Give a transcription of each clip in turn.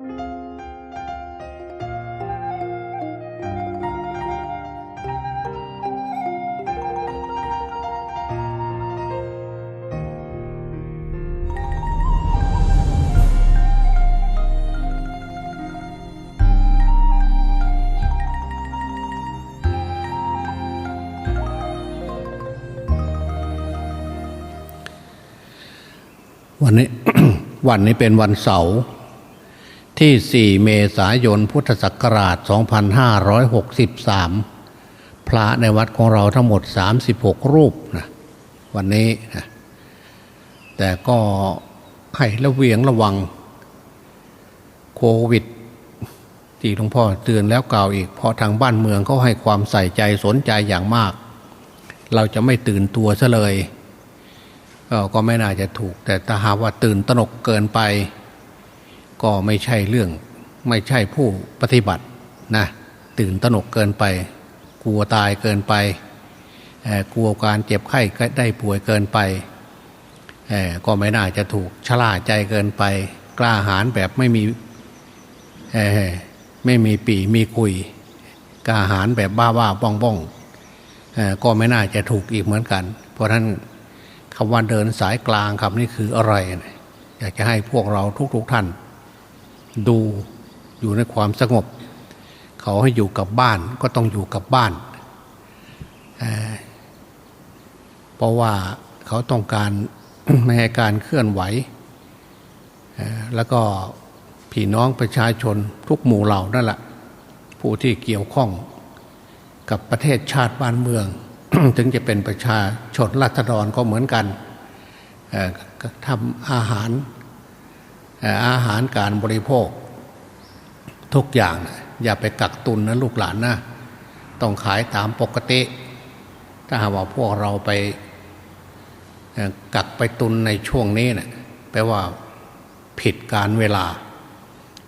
วันนี้วันนี้เป็นวันเสาร์ ที่ 4 เมษายน พุทธศักราช 2563 พระในวัดของเราทั้งหมด 36 รูปนะวันนี้นะแต่ก็ให้ระเวียงระวังโควิด ที่หลวงพ่อเตือนแล้วกล่าวอีก เพราะทางบ้านเมืองเขาให้ความใส่ใจสนใจอย่างมาก เราจะไม่ตื่นตัวซะเลย ก็ไม่น่าจะถูก แต่ถ้าหากว่าตื่นตนกเกินไป ก็ไม่ใช่เรื่อง ไม่ใช่ผู้ปฏิบัตินะตื่นตระหนกเกินไป กลัวตายเกินไปกลัวการเจ็บไข้ได้ป่วยเกินไปก็ไม่น่าจะถูกชลาใจเกินไป กล้าหาญแบบไม่มีไม่มีปีมีคุย กล้าหาญแบบบ้าบ้าบ้องบ้องก็ไม่น่าจะถูกอีกเหมือนกัน เพราะฉะนั้นคำว่าเดินสายกลางคำนี้คืออะไร อยากจะให้พวกเราทุกๆทท่าน ดูอยู่ในความสงบ เขาให้อยู่กับบ้านก็ต้องอยู่กับบ้าน เพราะว่าเขาต้องการไม่ให้การเคลื่อนไหว แล้วก็พี่น้องประชาชนทุกหมู่เหล่านั่นแหละผู้ที่เกี่ยวข้องกับประเทศชาติบ้านเมือง ถึงจะเป็นประชาชนรัฐดรก็เหมือนกันทำอาหาร อาหารการบริโภค ทุกอย่างอย่าไปกักตุนนะลูกหลานนะต้องขายตามปกติ ถ้าหากว่าพวกเราไปกักไปตุนในช่วงนี้นะแปลว่าผิดการเวลา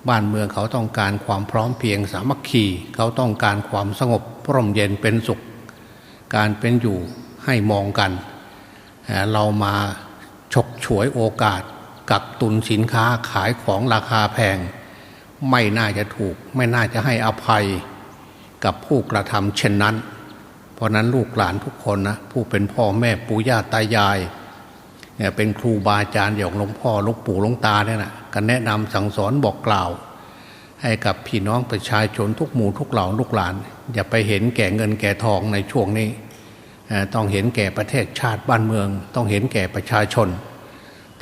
บ้านเมืองเขาต้องการความพร้อมเพียงสามัคคีเขาต้องการความสงบร่มเย็นเป็นสุข การเป็นอยู่ให้มองกัน เรามาฉกฉวยโอกาส กักตุนสินค้าขายของราคาแพง ไม่น่าจะถูก ไม่น่าจะให้อภัยกับผู้กระทำเช่นนั้น เพราะนั้นลูกหลานทุกคนนะผู้เป็นพ่อแม่ปู่ย่าตายายเนี่ยเป็นครูบาอาจารย์อย่างหลวงพ่อหลวงปู่หลวงตาเนี่ยนะกันแนะนำสั่งสอนบอกกล่าว ให้กับพี่น้องประชาชนทุกหมู่ทุกเหล่าลูกหลาน อย่าไปเห็นแก่เงินแก่ทองในช่วงนี้ ต้องเห็นแก่ประเทศชาติบ้านเมือง ต้องเห็นแก่ประชาชน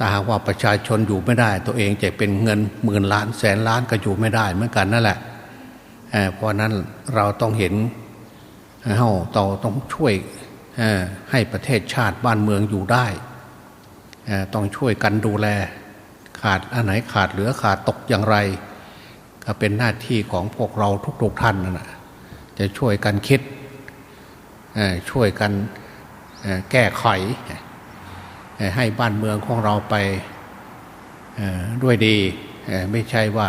ถ้าหากว่าประชาชนอยู่ไม่ได้ ตัวเองจะเป็นเงินหมื่นล้านแสนล้านก็อยู่ไม่ได้เหมือนกันนั่นแหละเพราะนั้นเราต้องเห็นเราต้องต้องช่วยให้ประเทศชาติบ้านเมืองอยู่ได้ ต้องช่วยกันดูแล ขาดอันไหนขาดเหลือขาดตกอย่างไร ก็เป็นหน้าที่ของพวกเราทุกๆท่านนะจะช่วยกันคิดช่วยกันแก้ไข ให้บ้านเมืองของเราไปด้วยดีไม่ใช่ว่า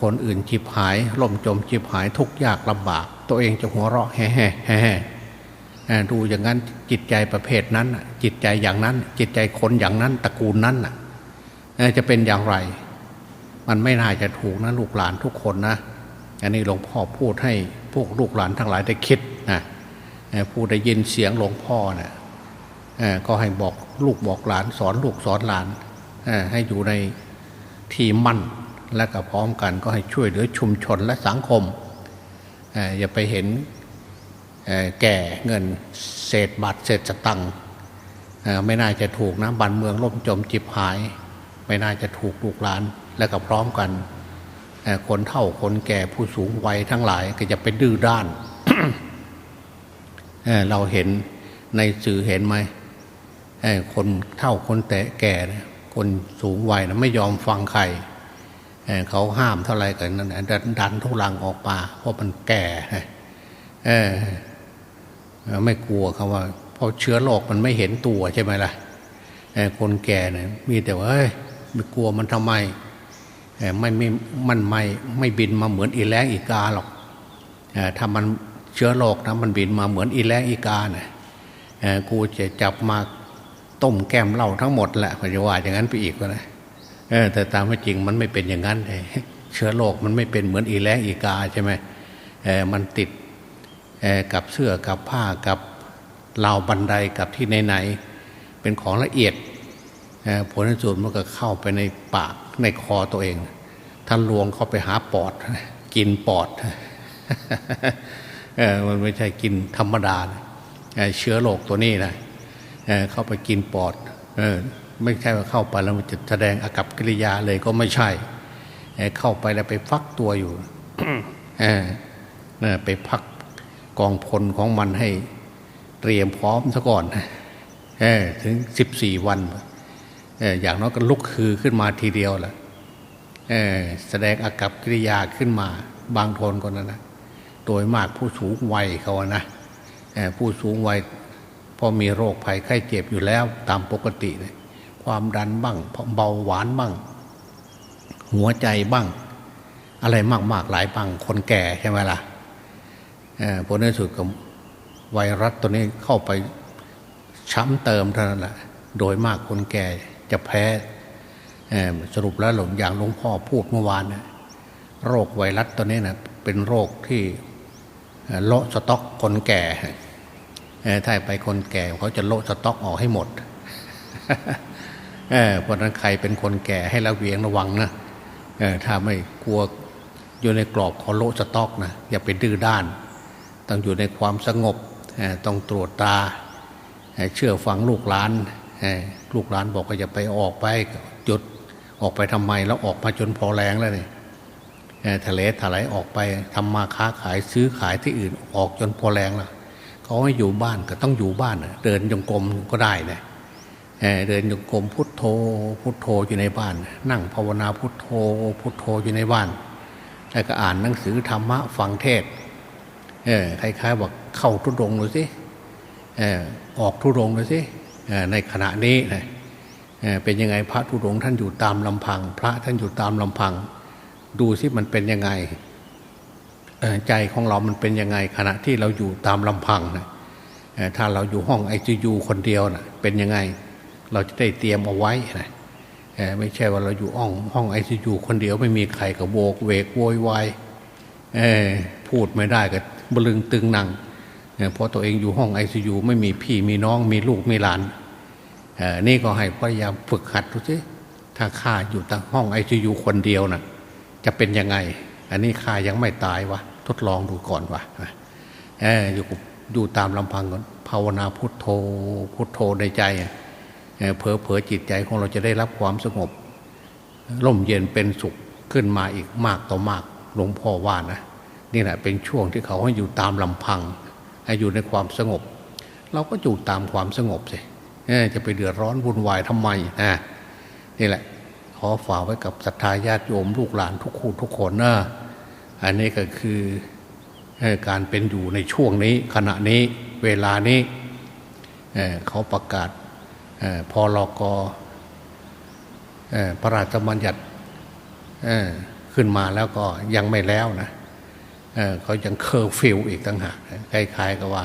คนอื่นจิบหาย ล่มจมจิบหายทุกยากลำบาก ตัวเองจะหัวเราะแฮ่แฮ่แฮ่ดูอย่างนั้นจิตใจประเภทนั้น จิตใจอย่างนั้น จิตใจคนอย่างนั้นตระกูลนั้นจะเป็นอย่างไร มันไม่น่าจะถูกนะลูกหลานทุกคนนะอันนี้หลวงพ่อพูดให้พวกลูกหลานทั้งหลายได้คิดนะผู้ได้ยินเสียงหลวงพ่อเนะี่ย ก็ให้บอกลูกบอกหลานสอนลูกสอนหลานให้อยู่ในที่มั่นและก็พร้อมกันก็ให้ช่วยเหลือชุมชนและสังคมอย่าไปเห็นแก่เงินเศษบาทเศษสตังไม่น่าจะถูกนะบันเมืองล่มจมจิบหาย ไม่น่าจะถูกลูกหลานและก็พร้อมกันคนเฒ่าคนแก่ผู้สูงวัยทั้งหลายก็จะไปดื้อด้านเราเห็นในสื่อเห็นไหม คนเฒ่าคนแต่แก่คนสูงวัยนะไม่ยอมฟังใครเขาห้ามเท่าไรกันนั่นดันทุลังออกมาเพราะมันแก่ไม่กลัวคำว่าเพราะเชื้อโรคมันไม่เห็นตัวใช่ไหมล่ะคนแก่เนี่ยมีแต่ว่าเฮ้ยไม่กลัวมันทำไมไม่ไม่มันไม่ไม่บินมาเหมือนอีแรงอีกาหรอกถ้ามันเชื้อโรคนะมันบินมาเหมือนอีแรงอีกาเนะ่ยกูจะจับมา ต้มแก้มเหล้าทั้งหมดแหละพจะว่าอย่างนั้นไปอีกนะเออแต่ตามไม่จริงมันไม่เป็นอย่างนั้นเลยเชื้อโรคมันไม่เป็นเหมือนอีแรงอีกาใช่ไหมเออมันติดกับเสื้อกับผ้ากับราวบันไดกับที่ไหนๆเป็นของละเอียดผลที่สุดมันก็เข้าไปในปากในคอตัวเองท่านลวงเข้าไปหาปอด กินปอดเออมันไม่ใช่กินธรรมดาเชื้อโรคตัวนี้นะ เเข้าไปกินปอดเออไม่ใช่ว่าเข้าไปแล้วมันจะแสดงอากับกิริยาเลยก็ไม่ใช่ เข้าไปแล้วไปฟักตัวอยู่ไปพักกองพลของมันให้เตรียมพร้อมซะก่อนถึงสิบสี่วันอย่างน้อยก็ลุกคือขึ้นมาทีเดียวแหละแสดงอากับกิริยาขึ้นมาบางทนคนนั้นนะโดยมากผู้สูงวัยเขานะผู้สูงวัย พอมีโรคภัยไข้เจ็บอยู่แล้วตามปกติเลยความดันบ้างเบาหวานบ้าง หัวใจบ้าง อะไรมาก ๆ หลายบ้าง คนแก่ใช่ไหมล่ะผลในสุดกับไวรัสตัวนี้เข้าไปช้ำเติมเท่านั้นแหละโดยมากคนแก่จะแพ้สรุปแล้วหลงอย่างหลวงพ่อพูดเมื่อวานนะโรคไวรัสตัวนี้นะเป็นโรคที่โลสต็อกคนแก่ ถ้าไปคนแก่เขาจะโลสต็อกออกให้หมดเพราะนั้นใครเป็นคนแก่ให้ระเวียงระวังนะถ้าไม่กลัวอยู่ในกรอบของโลสต็อกนะอย่าไปดื้อด้าน ต้องอยู่ในความสงบต้องตรวจตาเชื่อฟังลูกหลานลูกหลานบอกว่าอย่าไปออกไปจุดออกไปทำไมแล้วออกมาจนพอแรงแล้วเนี่ยทะเลถลายออกไปทำมาค้าขายซื้อขายที่อื่นออกจนพอแรงแล้ว เขาให้อยู่บ้านก็ต้องอยู่บ้านเดินจงกรมก็ได้นะเดินจงกรมพุทโธ พุทโธอยู่ในบ้าน นั่งภาวนาพุทโธ พุทโธอยู่ในบ้านแล้วก็อ่านหนังสือธรรมะฟังเทศเออคล้ายๆบอกเข้าทุดงเลยสิเออออกทุดงเลยสิในขณะนี้นะเป็นยังไงพระทุดงท่านอยู่ตามลำพัง พระท่านอยู่ตามลำพัง ดูสิมันเป็นยังไง ใจของเรามันเป็นยังไงขณะที่เราอยู่ตามลำพังนะถ้าเราอยู่ห้องไอซียูคนเดียวนะเป็นยังไงเราจะได้เตรียมเอาไว้นะไม่ใช่ว่าเราอยู่ห้องห้องไอซียูคนเดียวไม่มีใครกับโวกเวกโวยวายพูดไม่ได้ก็บลึงตึงนังเพราะตัวเองอยู่ห้องไอซียูไม่มีพี่มีน้องมีลูกมีหลานนี่ก็ให้พยายามฝึกหัดดูสิถ้าข้าอยู่ตั้งห้องไอซียูคนเดียวนะ่ะจะเป็นยังไง อันนี้ข้ายังไม่ตายวะทดลองดูก่อนวะอยู่อยู่ตามลำพังก่อนภาวนาพุทโธพุทโธในใจเพอเพอจิตใจของเราจะได้รับความสงบร่มเย็นเป็นสุขขึ้นมาอีกมากต่อมากหลวงพ่อว่านะนี่แหละเป็นช่วงที่เขาให้อยู่ตามลำพังให้อยู่ในความสงบ เราก็อยู่ตามความสงบสิจะไปเดือดร้อนวุ่นวายทำไมนะนี่แหละ ขอฝากไว้กับศรัทธาญาติโยมลูกหลานทุกคู่ทุกคนนะอันนี้ก็คือการเป็นอยู่ในช่วงนี้ขณะนี้เวลานี้เขาประกาศพอรอกพระราชบัญญัติขึ้นมาแล้วก็ยังไม่แล้วนะเขายังเคอร์ฟิลอีกตั้งหากคล้ายๆกับว่า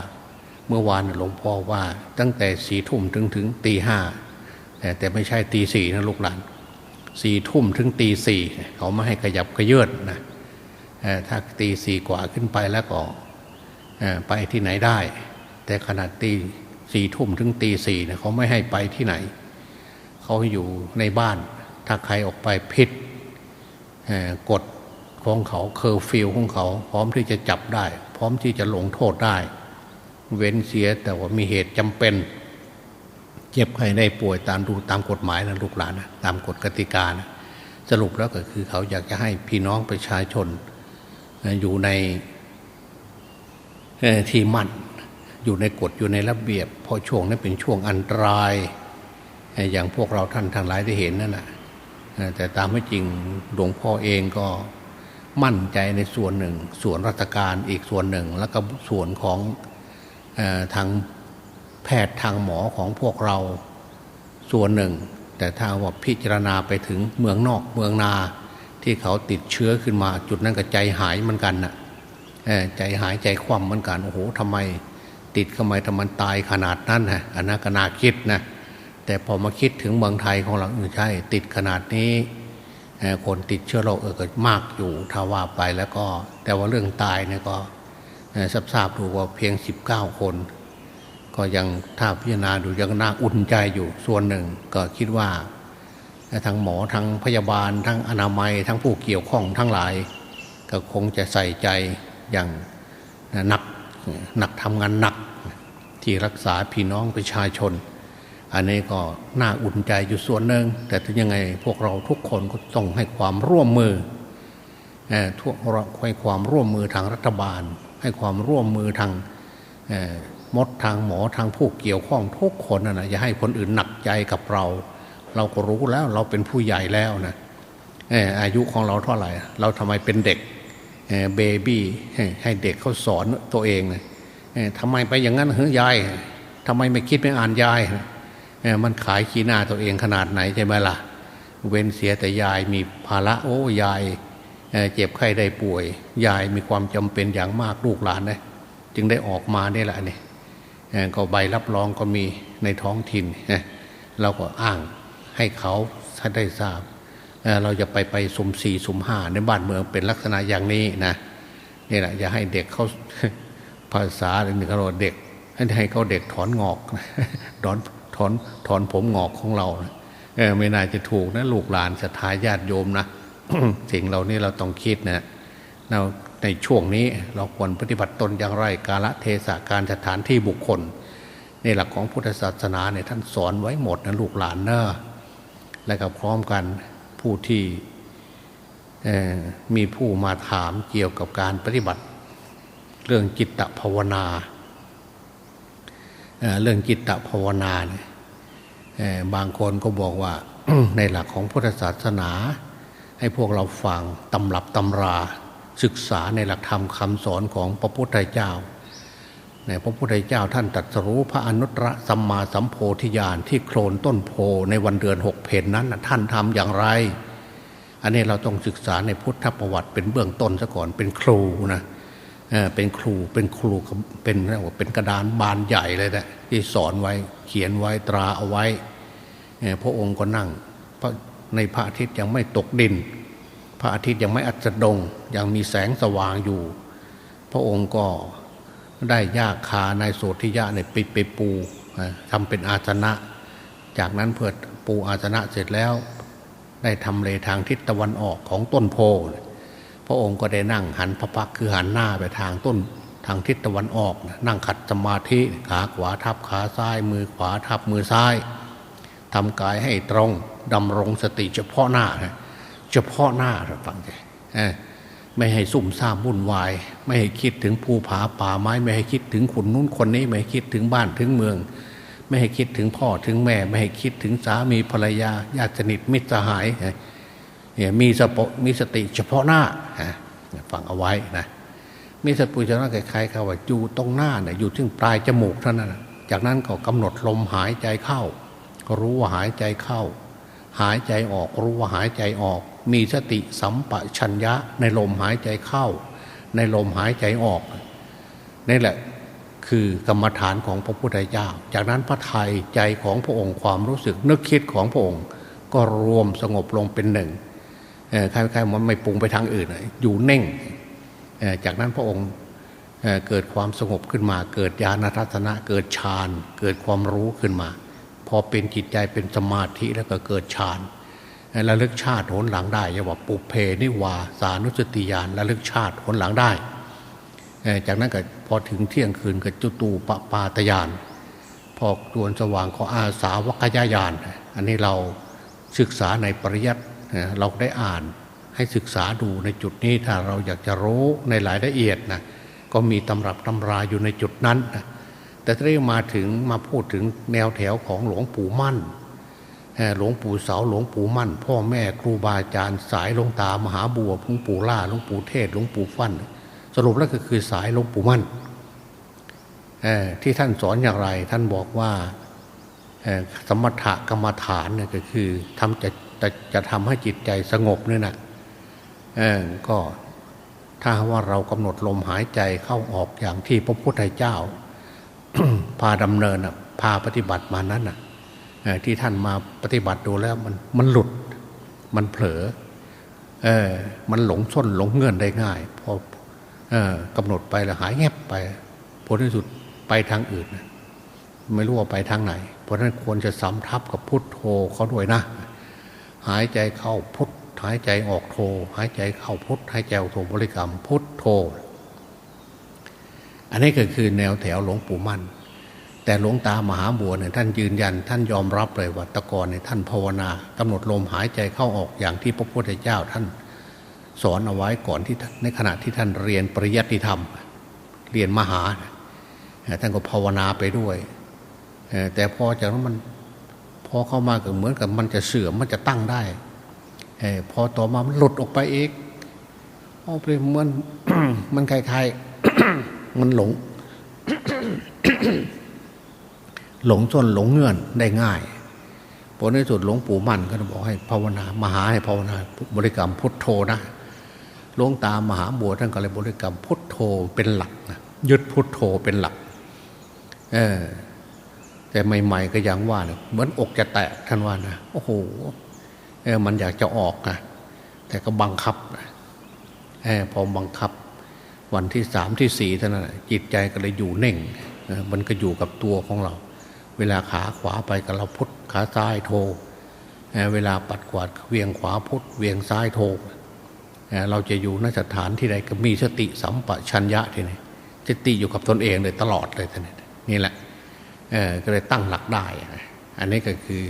เมื่อวานหลวงพ่อว่าตั้งแต่สี่ทุ่มถึงถึงตีห้าแต่ไม่ใช่ตีสี่นะลูกหลาน สี่ทุ่มถึงตีสี่เขาไม่ให้ขยับขยื่นะถ้าตีสี่กว่าขึ้นไปแล้วก็ไปที่ไหนได้ แต่ขนาดตีสี่ทุ่มถึงตีสี่เนี่ยเขาไม่ให้ไปที่ไหน เขาอยู่ในบ้าน ถ้าใครออกไปผิดกฎของเขาเคอร์ฟิลของเขา พร้อมที่จะจับได้ พร้อมที่จะลงโทษได้ เว้นเสียแต่ว่ามีเหตุจำเป็น เจ็บใครได้ป่วยตามดูตามกฎหมายนะลูกหลานนะตามกฎกติกานะสรุปแล้วก็คือเขาอยากจะให้พี่น้องประชาชนอยู่ในที่มั่นอยู่ในกฎอยู่ในระเบียบพอช่วงนั้นเป็นช่วงอันตราย อย่างพวกเราท่านทางหลายได้เห็นนั่นแหละแต่ตามไม่จริงหลวงพ่อเองก็มั่นใจในส่วนหนึ่ง ส่วนราชการอีกส่วนหนึ่ง แล้วก็ส่วนของอทาง แพทย์ทางหมอของพวกเราส่วนหนึ่ง แต่ถ้าว่าพิจารณาไปถึงเมืองนอกเมืองนา ที่เขาติดเชื้อขึ้นมาจุดนั้นก็ใจหายเหมือนกันนะ่ะใจหายใจคว่ำเหมือนกันโอ้โหทำไม ติดทำไมทำมันตายขนาดนั้นฮะอันนั้นก็น่าคิดนะแต่พอมาคิดถึงเมืองไทยของเราใช่ ติดขนาดนี้คนติดเชื้อโรคเออก็มากอยู่ถ้าว่าไปแล้วก็ แต่ว่าเรื่องตายเนี่ยก็ทราบทราบดูว่าเพียง 19 คน ก็ยังถ้าพิจารณาดูยังน่าอุ่นใจอยู่ส่วนหนึ่ง ก็คิดว่าทั้งหมอทั้งพยาบาล ทั้งอนามัย ทั้งผู้เกี่ยวข้องทั้งหลาย ก็คงจะใส่ใจอย่างหนักหนักทำงานหนักที่รักษาพี่น้องประชาชน อันนี้ก็น่าอุ่นใจอยู่ส่วนหนึ่งแต่ถึงยังไงพวกเราทุกคนก็ต้องให้ความร่วมมือทุกเราให้ความร่วมมือทางรัฐบาล ให้ความร่วมมือทาง มดทางหมอทางผู้เกี่ยวข้องทุกคนนะอย่าให้คนอื่นหนักใจกับเรา เราก็รู้แล้วเราเป็นผู้ใหญ่แล้วนะอายุของเราเท่าไหร่ เราทำไมเป็นเด็กเบบี้ให้เด็กเขาสอนตัวเองเลยทำไมไปอย่างนั้นเฮ้ยยายทำไมไม่คิดไม่อ่านยายมันขายขี้หน้าตัวเองขนาดไหนใช่ไหมล่ะ เว้นเสียแต่ยายมีภาระโอ้ยายเจ็บไข้ได้ป่วย ยายมีความจำเป็นอย่างมากลูกหลานนะจึงได้ออกมานี่แหละนี่ ก็ใบรับรองก็มีในท้องถิ่นเราก็อ้างให้เขาได้ทราบเราจะไปไปสมสี่สมห้าในบ้านเมืองเป็นลักษณะอย่างนี้นะนี่แหละอย่าให้เด็กเขาภาษาหนึ่งเขาเด็กให้ให้เขาเด็กถอนงอกถอนถอนถอนผมงอกของเราเออไม่น่าจะถูกนะลูกหลานศรัทธาญาติโยมนะสิ่งเหล่านี้เราต้องคิดนะเรา ในช่วงนี้เราควรปฏิบัติตนอย่างไรกาละเทศะการสถานที่บุคคล ในหลักของพุทธศาสนาเนี่ยท่านสอนไว้หมดนะลูกหลานเนอะและก็พร้อมกันผู้ที่มีผู้มาถามเกี่ยวกับการปฏิบัติ เรื่องจิตภาวนาเรื่องจิตภาวนาเนี่ยบางคนก็บอกว่าในหลักของพุทธศาสนา ให้พวกเราฟังตำรับตำรา ศึกษาในหลักธรรมคำสอนของพระพุทธเจ้าในพระพุทธเจ้าท่านตรัสรู้พระอนุตตรสัมมาสัมโพธิญาณที่โคลนต้นโพในวันเดือนหกเพนนั้นท่านทำอย่างไร อันนี้เราต้องศึกษาในพุทธประวัติเป็นเบื้องต้นซะก่อนเป็นครูนะเป็นครูเป็นครูเป็นเรียกว่าเป็นกระดานบานใหญ่เลยนะที่สอนไว้เขียนไว้ตราเอาไว้พระองค์ก็นั่งในพระอาทิตย์ยังไม่ตกดิน ระอาทิตย์ยังไม่อัสดงยังมีแสงสว่างอยู่ พระองค์ก็ได้ยากคาในโสธิยะเนี่ยไปไปปูทำเป็นอาสนะ จากนั้นเพื่อปูอาสนะเสร็จแล้ว ได้ทำเลทางทิศตะวันออกของต้นโพพระองค์ก็ได้นั่งหันพระพักคือหันหน้าไปทางต้นทางทิศตะวันออก นั่งขัดสมาธิขาขวาทับขาซ้าย มือขวาทับมือซ้ายทำกายให้ตรงดำรงสติเฉพาะหน้า เฉพาะหน้าเราฟังใจไม่ให้สุ่มซ่ามวุ่นวาย ไม่ให้คิดถึงภูผาป่าไม้ ไม่ให้คิดถึงขุนนู้นคนนี้ ไม่ให้คิดถึงบ้านถึงเมือง ไม่ให้คิดถึงพ่อถึงแม่ ไม่ให้คิดถึงสามีภรรยาญาติสนิทมิตรสหายเนี่ยมีสปมีสติเฉพาะหน้าฟังเอาไว้นะมีสติเฉพาะหน้าคล้ายๆว่าอยู่ตรงหน้าเนี่ยอยู่ที่ปลายจมูกเท่านั้นจากนั้นก็กำหนดลมหายใจเข้า ก็รู้ว่าหายใจเข้า หายใจออกรู้ว่าหายใจออก มีสติสัมปชัญญะในลมหายใจเข้า ในลมหายใจออกนี่แหละคือกรรมฐานของพระพุทธเจ้า จากนั้นพระไทยใจของพระองค์ความรู้สึกนึกคิดของพระองค์ ก็รวมสงบลงเป็นหนึ่งใครๆมันไม่ปรุงไปทางอื่น อยู่เน่ง จากนั้นพระองค์เกิดความสงบขึ้นมา เกิดญาณทัศนะเกิดฌาน เกิดความรู้ขึ้นมา พอเป็นจิตใจเป็นสมาธิแล้วก็เกิดฌาน ระลึกชาติหนหลังได้ยังว่าปุเพนิวาสานุสติยานระลึกชาติหนหลังได้ จากนั้นก็พอถึงเที่ยงคืนก็จุตูปปาตยานพอดวนสว่างก็อาสาวกยายาน อันนี้เราศึกษาในปริยัติเราได้อ่านให้ศึกษาดูในจุดนี้ถ้าเราอยากจะรู้ในหลายละเอียดนะก็มีตำรับตำราอยู่ในจุดนั้นนะแต่ถ้ามาถึงมาพูดถึงแนวแถวของหลวงปู่มั่น หลวงปู่เสาหลวงปู่มั่น พ่อแม่ครูบาอาจารย์สายหลวงตามหาบัวหลวงปู่ล่าหลวงปู่เทศหลวงปู่ฟั่นสรุปแล้วก็คือสายหลวงปู่มั่นที่ท่านสอนอย่างไร ท่านบอกว่าสมถะกรรมฐานเนี่ยก็คือทำจะจะจะทำให้จิตใจสงบเนี่ยนะก็ถ้าว่าเรากำหนดลมหายใจเข้าออกอย่างที่พระพุทธเจ้า พาดำเนินพาปฏิบัติมานั้นนะ ที่ท่านมาปฏิบัติดูแล้วมันมันหลุดมันเผลอเออมันหลงส้นหลงเงื่อนได้ง่ายพอเออกำหนดไปแล้วหายแงบไปผลที่สุดไปทางอื่น ไม่รู้ว่าไปทางไหน เพราะฉะนั้นควรจะสำทับกับพุทโธเขาด้วยนะ หายใจเข้าพุทหายใจออกโทหายใจเข้าพุทหายใจออกโทบริกรรมพุทโธอันนี้ก็คือแนวแถวหลวงปู่มั่น แต่หลวงตามหาบัวเนี่ยท่านยืนยัน ท่านยอมรับเลยว่าตะกอนเนี่ยท่านภาวนากำหนดลมหายใจเข้าออกอย่างที่พระพุทธเจ้าท่านสอนเอาไว้ก่อนที่ในขณะที่ท่านเรียนปริยัติธรรม เรียนมหา ท่านก็ภาวนาไปด้วยแต่พอจากนั้นมันพอเข้ามาก็เหมือนกับมันจะเสื่อมมันจะตั้งได้พอต่อมามันหลุดออกไปเองเอาไปเหมือนมันคล้ายๆมันหลง หลงส้นหลงเงื่อนได้ง่ายผลในสุดหลวงปู่มั่นก็บอกให้ภาวนา มหาให้ภาวนาบริกรรมพุทโธนะหลวงตามหาบัวท่านก็เลยบริกรรมพุทโธเป็นหลักนะยึดพุทโธเป็นหลัก เออแต่ใหม่ ๆ ก็ยังว่าเนี่ยเหมือนอกจะแตกท่านว่านะโอ้โหเออมันอยากจะออกนะแต่ก็บังคับนะเออพอบังคับ วันที่สามที่สี่เท่านั้นจิตใจก็เลยอยู่เน่งมันก็อยู่กับตัวของเรา เวลาขาขวาไปก็เราพุทขาซ้ายโท เวลาปัดกวาดเวียงขวาพุทเวียงซ้ายโท เราจะอยู่นสถานที่ใดก็มีสติสัมปชัญญะทีนี้สติอยู่กับตนเองเลยตลอดเลยท่านนี่แหละก็เลยตั้งหลักได้ อันนี้ก็คือ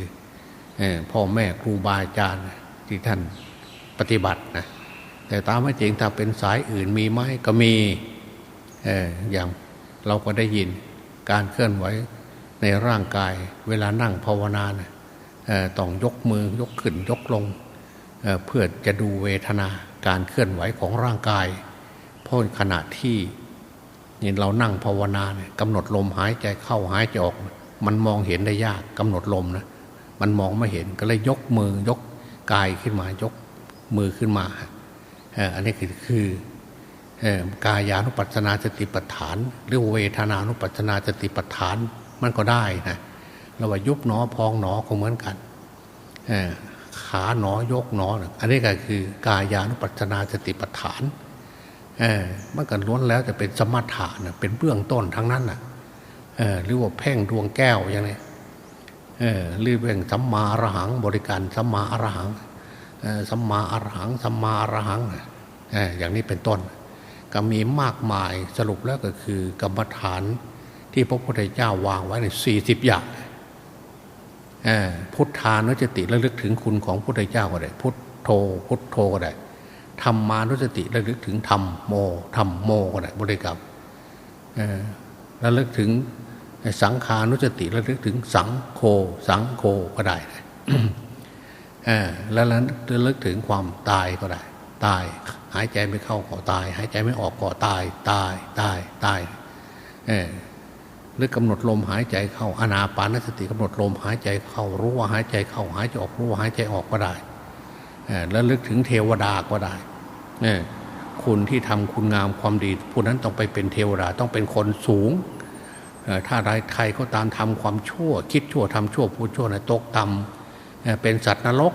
พ่อแม่ครูบาอาจารย์ที่ท่านปฏิบัตินะแต่ตามไม่จริงถ้าเป็นสายอื่นมีไหมก็มีอย่างเราก็ได้ยินการเคลื่อนไหว ในร่างกาย เวลานั่งภาวนานะต้องยกมือยกขึ้นยกลงเเพื่อจะดูเวทนาการเคลื่อนไหวของร่างกายเพราะขณะที่เรานั่งภาวนาเนี่ยกำหนดลมหายใจเข้าหายใจออก มันมองเห็นได้ยากกำหนดลมนะมันมองไม่เห็นก็เลยยกมือยกกายขึ้นมายกมือขึ้นมาอันนี้คือคือกายานุปัสนาสติปัฏฐาน หรือเวทนานุปัสนาสติปัฏฐาน มันก็ได้นะเราว่ายุบหนอพองหนอก็เหมือนกันขาหนอยกหนออันนี้ก็คือกายานุปัสนาสติปัฏฐานมันก็ล้วนแล้วจะเป็นสมถะนะเป็นเบื้องต้นทั้งนั้นนะหรือว่าแพ่งดวงแก้วอย่างนี้หรือเรื่งสัมมาอรหังบริการสัมมาอรหังสัมมาอรหังสัมมาอรหังอย่างนี้เป็นต้น ก็มีมากมายสรุปแล้วก็คือกรรมฐาน ที่พระพุทธเจ้าวางไว้ในสี่สิบอย่างพุทธานุสติระลึกถึงคุณของพระพุทธเจ้าก็ได้ พุทโธพุทโธก็ได้ธรรมานุสติระลึกถึงธรรมโมธรรมโมก็ได้บริกรรมระลึกถึงสังขานุสติระลึกถึงสังโฆสังโฆก็ได้แล้วระลึกถึงความตายก็ได้ ตายหายใจไม่เข้าก็ตาย หายใจไม่ออกก็ตายตายตายตาย หรือกำหนดลมหายใจเข้าอนาปานสติกำหนดลมหายใจเข้ารู้ว่าหายใจเข้าหายใจออกรู้ว่าหายใจออกก็ได้แล้วลึกถึงเทวดาก็ได้คุณที่ทำคุณงามความดีผู้นั้นต้องไปเป็นเทวดาต้องเป็นคนสูงถ้าใครใครก็ตามทำความชั่ว คิดชั่วทำชั่วพูดชั่วนะตกต่ำเป็นสัตว์นรก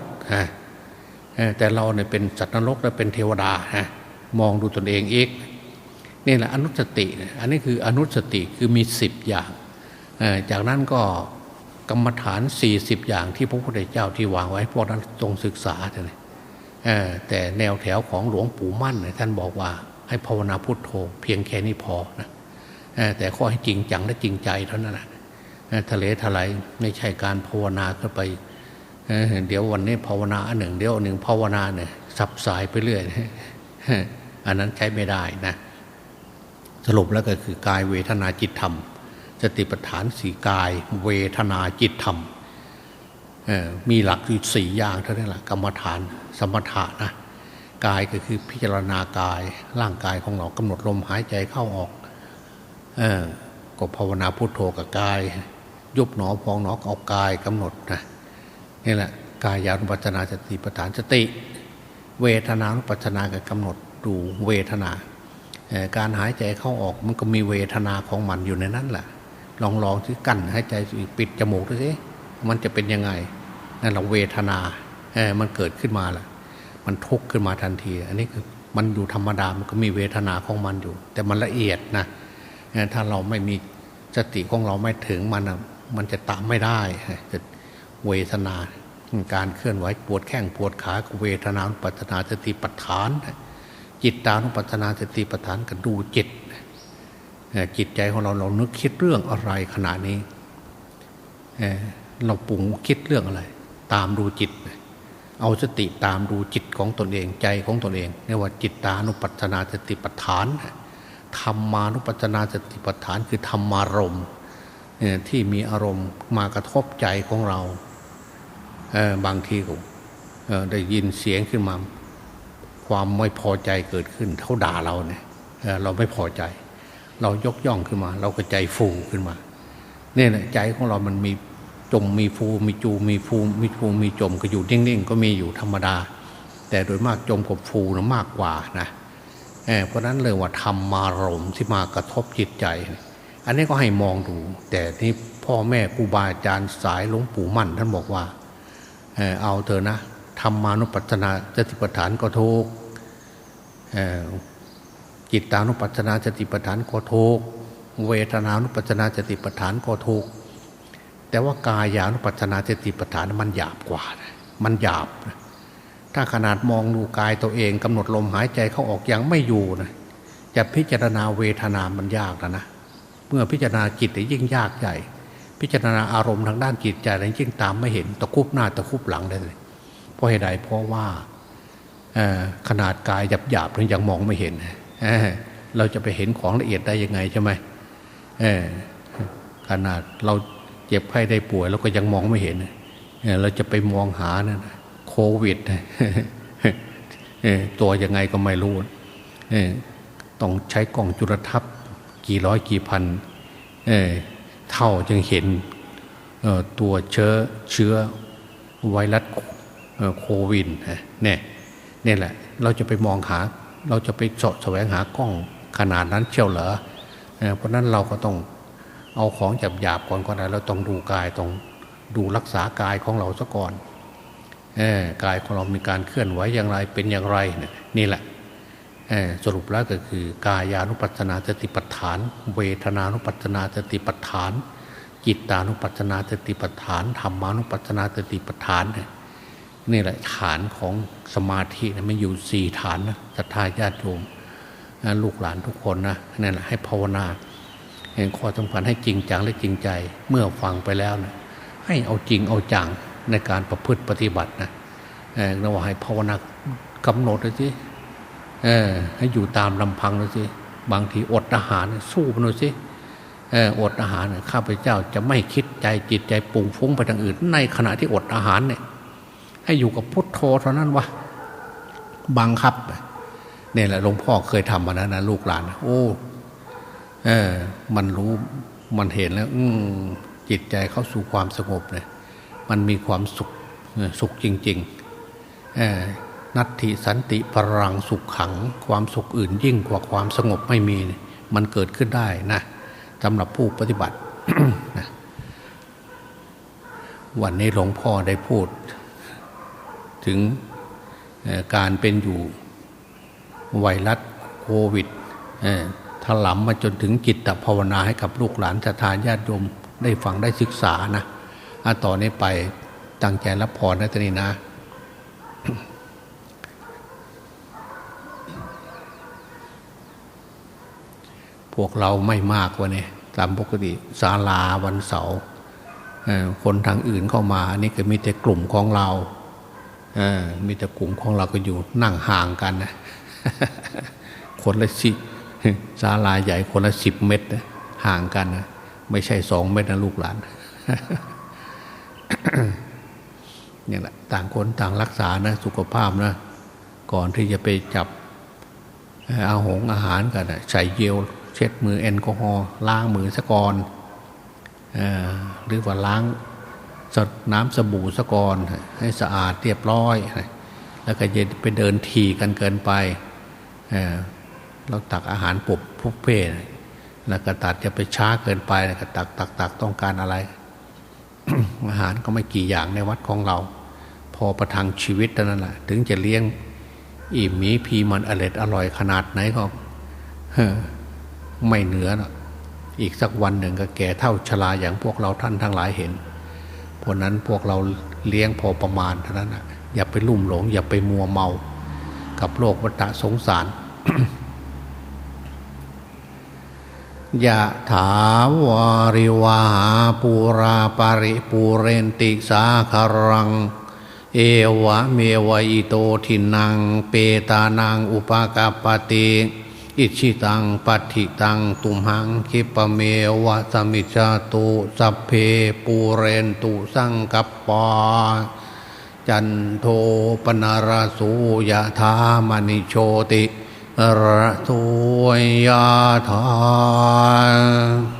แต่เราเนี่ยเป็นสัตว์นรกและเป็นเทวดามองดูตนเองเอง นี่แหละอนุสติ อันนี้คืออนุสติคือมีสิบอย่างจากนั้นก็กรรมฐานสี่สิบอย่างที่พระพุทธเจ้าที่วางไว้พวกนั้นตรงศึกษาเลยแต่แนวแถวของหลวงปู่มั่นท่านบอกว่าให้ภาวนาพุทโธ เพียงแค่นี้พอนะแต่ข้อให้จริงจังและจริงใจเท่านั้นแหละทะเลทลายไม่ใช่การภาวนาก็ไปเดี๋ยววันนี้ภาวนาอันหนึ่งเดี๋ยวหนึ่งภาวนาเนี่ยสับสายไปเรื่อยอันนั้นใช้ไม่ได้นะ สรุปแล้วก็คือกายเวทนาจิตธรรมสติปัฏฐานสี่กายเวทนาจิตธรรมมีหลักอยู่สี่อย่างเท่านั้นแหละกรรมฐานสมถะนะกายก็คือพิจารณากายร่างกายของเรากำหนดลมหายใจเข้าออกอก็ภาวนาพุโทโธกับกาย ยุบหนอพองหนอเอากายกำหนดนะนี่แหละกายานุปัจนาสติปัฏฐานสติ เวทนานุปัจนากับกำหนดดูเวทนา การหายใจเข้าออกมันก็มีเวทนาของมันอยู่ในนั้นแหละลองลองที่กั้นหายใจปิดจมูกดูสิมันจะเป็นยังไงนั่นเราเวทนาเออมันเกิดขึ้นมาละมันทุกข์ขึ้นมาทันที อันนี้คือมันอยู่ธรรมดามันก็มีเวทนาของมันอยู่ แต่มันละเอียดนะถ้าเราไม่มีสติของเราไม่ถึงมันมันจะตามไม่ได้จะเวทนาการเคลื่อนไหวปวดแข้งปวดขาเวทนาปัตนาสติปัฏฐาน จิตตานุปัฏนาสติปัฏฐานก็ดูจิตจิตใจของเราเรานึกคิดเรื่องอะไรขณะนี้เราปรุงคิดเรื่องอะไร ตามดูจิต เอาสติตามดูจิตของตนเองใจของตนเองเรียกว่าจิตตานุปัฏนาสติปัฏฐานธรรมานุปัฏนาสติปัฏฐานคือธรรมารมณ์ที่มีอารมณ์มากระทบใจของเราบางทีก็ได้ยินเสียงขึ้นมา ความไม่พอใจเกิดขึ้นเขาด่าเราเนี่ยเราไม่พอใจ เรายกย่องขึ้นมา เราก็ใจฟูขึ้นมาเนี่ยใจของเรามันมีจมมีฟูมีจูมีฟูมีฟูมีจมก็อยู่นิ่งๆก็มีอยู่ธรรมดา แต่โดยมากจมกับฟูนะมากกว่านะเพราะนั้นเลยว่าธรรมารมที่มากระทบจิตใจ อันนี้ก็ให้มองดู แต่นี่พ่อแม่ครูบาอาจารย์สายหลวงปู่มั่น ท่านบอกว่า เอาเถอะนะธรรมานุปัฏนาสติปัฏฐานก็ทุก จิตตานุปัฏนาสติปัฏฐานก็ทุกเวทนานุปัฏนาสติปัฏฐานก็ทุกแต่ว่ากายานุปัฏนาสติปัฏฐานมันหยาบกว่า มันหยาบ ถ้าขนาดมองดูกายตัวเองกำหนดลมหายใจเข้าออกยังไม่อยู่นะจะพิจารณาเวทนามันยากแล้วนะเมื่อพิจารณาจิตยิ่งยากใหญ่ พิจารณาอารมณ์ทางด้านจิตใจยิ่งตามไม่เห็นตะคุบหน้าตะคุบหลังได้เลยเพราะเหตุใดเพราะว่า ขนาดกายหยาบหยาบเรายังมองไม่เห็นเราจะไปเห็นของละเอียดได้ยังไงใช่ไหมขนาดเราเจ็บไข้ได้ป่วยเราก็ยังมองไม่เห็นเราจะไปมองหานะโควิดตัวยังไงก็ไม่รู้ต้องใช้กล่องจุลทรรศน์กี่ร้อยกี่พันเเท่าจึงเห็นตัวเชื้อเชื้อไวรัสโควิดเนี่ย นี่แหละ เราจะไปมองหา เราจะไปสาะแสวงหากล้องขนาดนั้นเชียวเหรอเพราะนั้นเราก็ต้องเอาของจับหยาบก่อนก็ได้เราต้องดูกายต้องดูรักษากายของเราซะก่อนกายของเรามีการเคลื่อนไหวอย่างไรเป็นอย่างไรนี่แหละสรุปแล้วก็คือกายานุปัสนาสติปัฏฐาน เวทนานุปัสนาสติปัฏฐาน จิตานุปัสนาสติปัฏฐานธรรมานุปัสนาสติปัฏฐานนี่ นี่แหละฐานของสมาธินะมันอยู่สี่ฐานนะศรัทธาญาติโยมลูกหลานทุกคนนะนั่นแหละให้ภาวนาเห็นข้อสำคัญให้จริงจังและจริงใจเมื่อฟังไปแล้วนะให้เอาจริงเอาจังในการประพฤติปฏิบัตินะเราให้ภาวนากำหนดเลยสิให้อยู่ตามลำพังเลยสิบางทีอดอาหารสู้มันเลยสิอดอาหารข้าพเจ้าจะไม่คิดใจจิตใจปุ่งฟุ้งไปทางอื่น ในขณะที่อดอาหารเนี่ย ให้อยู่กับพุทโธเท่านั้นวะบังคับเนี่ยแหละหลวงพ่อเคยทำมาแล้วนะลูกหลานโอ้เออ มันรู้มันเห็นแล้ว อืจิตใจเข้าสู่ความสงบเนี่ยมันมีความสุขสุขจริงๆเออนัตถิสันติพลังสุขขัง ความสุขอื่นยิ่งกว่าความสงบไม่มี มันเกิดขึ้นได้นะสำหรับผู้ปฏิบัติวันนี้หลวงพ่อได้พูด ถึงการเป็นอยู่ไวรัสโควิดถลำมาจนถึงจิตภาวนาให้กับลูกหลานศรัทธาญาติโยมได้ฟังได้ศึกษานะอาต่อนนี้ไปตั้งใจรับพรนะตนีนะพวกเราไม่มากวันนี้ตามปกติศาลาวันเสาร์คนทางอื่นเข้ามา อันนี้ก็มีแต่กลุ่มของเรา มีแต่กลุ่มของเราก็อยู่นั่งห่างกันนะคนละสิศาลาใหญ่คนละสิบเมตรห่างกันนะไม่ใช่สองเมตรนะลูกหลานนี่แหละต่างคนต่างรักษานะสุขภาพนะก่อนที่จะไปจับอาหงอาหารกันใส่เยลเช็ดมือแอลกอฮอล์ล้างมือสะก่อนหรือว่าล้าง น้ำสบู่สะกอนให้สะอาดเรียบร้อย แล้วก็จะไปเดินทีกันเกินไปเราตักอาหารปุบพุกเพ่แล้วก็ตัดจะไปช้าเกินไปแล้วก็ตักตักตักต้องการอะไร อาหารก็ไม่กี่อย่างในวัดของเรา พอประทังชีวิตเท่านั้นแหละถึงจะเลี้ยงอิ่มมีพีมันอร่อยอร่อยขนาดไหนก็ไม่เหนือหรอกอีกสักวันหนึ่งก็แก่เท่าชราอย่างพวกเราท่านทั้งหลายเห็น เพราะนั้นพวกเราเลี้ยงพอประมาณเท่านั้นนะอย่าไปลุ่มหลง อย่าไปมัวเมา กับโลกวัฏสงสารยะถาวาริวาหาปูราปาริปูเรนติสาคารัง เอวะเมวะอิโตทินัง เปตานังอุปากาปติ อิชิตังปัติตังตุมหังคิปะเมวะสมิจาตุสัพเพปูเรนตุสังกัปปาจันโทปนาราสูยะธามณิโชติระตุยาธา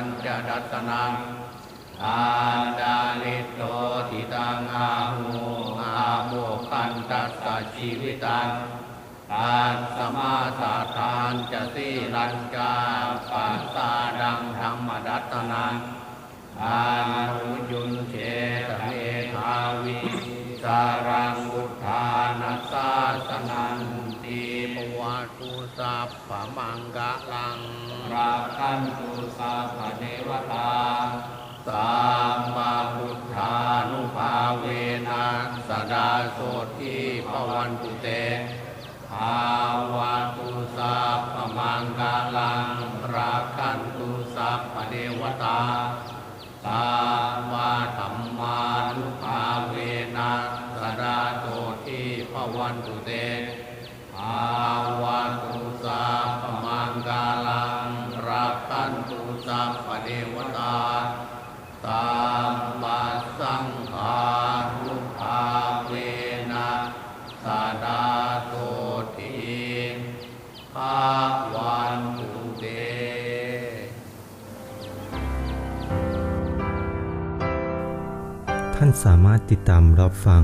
คันจะดัสนังอาดาลิโตติตังอาหูอาโมคันตัสสะชีวิตังตัสมาสาทานจะสีลัญจาปัสสาดังธรรมดัตนังอานุยุนเชตเมธาวิสารังบุทธานัสสาสนัน ตุสัพพะมังกะลังราคันตุสัพพเทวตาสัมมาพุทธานุภาเวนะสดาโสทีปวันตุเตภาวะตุสัพพมังกาลังราคันตุสัพพเทวตาสัมมาธรรมานุภาเวนะสดาโสทีปวันตุเตาวะตุสัพพมังกาลังราคันตุสัพพเทวตาตัมมาสังฆารุภาเวนะสาดาโตทิภาวันตุเตท่านสามารถติดตามรับฟัง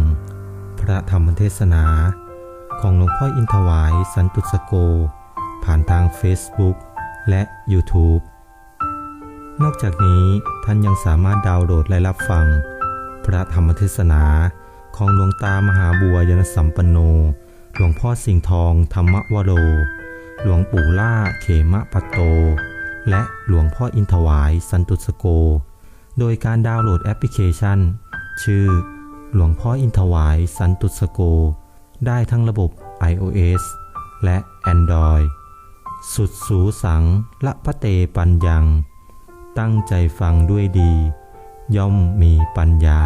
พระธรรมเทศนา ของหลวงพ่ออินทวายสันตุสโก ผ่านทาง Facebook และ YouTube นอกจากนี้ท่านยังสามารถดาวน์โหลดและรับฟัง พระธรรมเทศนาของหลวงตามหาบัวยนสัมปันโน หลวงพ่อสิงห์ทองธรรมวโร หลวงปู่ล่าเขมะปัตโต และหลวงพ่ออินทวายสันตุสโก โดยการดาวน์โหลดแอปพลิเคชัน ชื่อ หลวงพ่ออินทวายสันตุสโก ได้ทั้งระบบ iOS และ Android สุดสูสังละพะเตปัญญัง ตั้งใจฟังด้วยดี ย่อมมีปัญญา